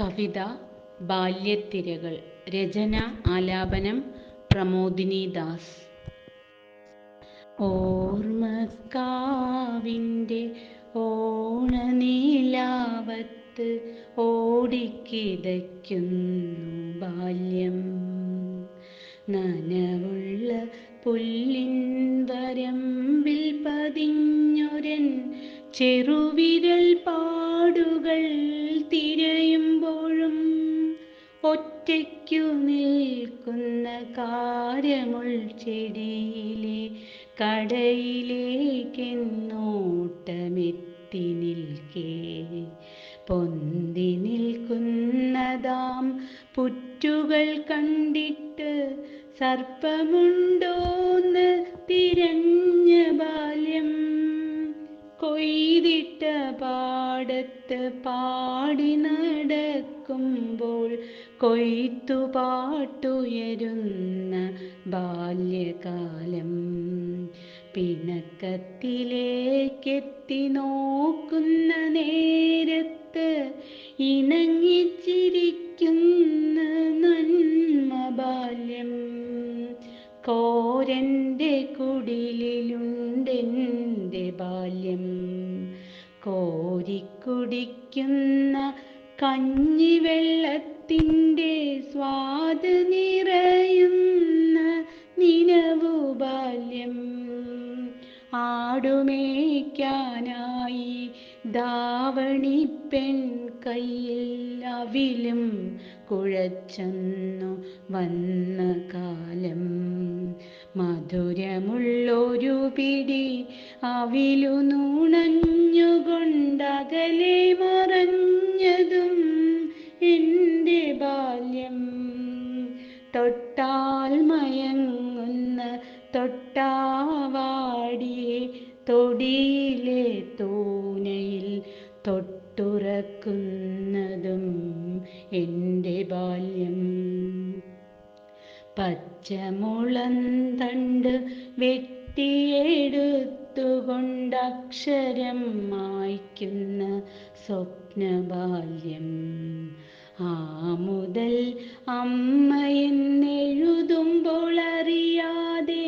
കവിത ബാല്യത്തിരകൾ രചന ആലാപനം പ്രമോദിനി ദാസ്. ഓർമ്മക്കാവിന്റെ ഓണനീലാവത്ത് ഓടിക്കിതയ്ക്കുന്നു ബാല്യം. നനവുള്ള പുല്ലിൻ വരമ്പിൽ പതിഞ്ഞൊരൻ ചെറുവിരൽ പാടുകൾ ഒറ്റയ്ക്കു നിൽക്കുന്ന കാര്യമുൾ ചെടിയിലെ കടയിലേക്കെന്നോട്ടമെത്തി നിൽക്കേ. പൊന്തി നിൽക്കുന്നതാം പുറ്റുകൾ കണ്ടിട്ട് സർപ്പമുണ്ടോന്ന് തിരഞ്ഞ ബാല്യം. കൊയ്തിട്ട പാടത്ത് പാടി നടക്കുമ്പോൾ കൊയ്ത്തു പാട്ടുയരുന്ന ബാല്യകാലം. പിണക്കത്തിലേക്കെത്തി നോക്കുന്ന നേരത്ത് ഇണങ്ങിച്ചിരിക്കുന്ന നന്മ ബാല്യം. കോരന്റെ കുടിലിലുണ്ടെന്റെ ബാല്യം. കോരിക്കുടിക്കുന്ന കഞ്ഞിവെള്ളത്തിന്റെ സ്വാദ് നിറയുന്ന നിലവു ബാല്യം ആടുമേയ്ക്കാനായി ധാവണി പെൺ കയ്യിൽ അവിലും കുഴച്ചെന്നു വന്ന കാലം. മധുരമുള്ളൊരു പിടി അവിലു നുണഞ്ഞുകൊണ്ടകലെ തൊട്ടാൽ മയങ്ങുന്ന തൊട്ടാവാടിയെ തൊടിയിലെ തൂനയിൽ തൊട്ടുറക്കുന്നതും എന്റെ ബാല്യം. പച്ചമുളന്തണ്ട് വെട്ടിയെടുത്തുകൊണ്ട് അക്ഷരം മായ്ക്കുന്ന സ്വപ്നബാല്യം. ആ മുതൽ അമ്മ എന്നെഴുതുമ്പോൾ അറിയാതെ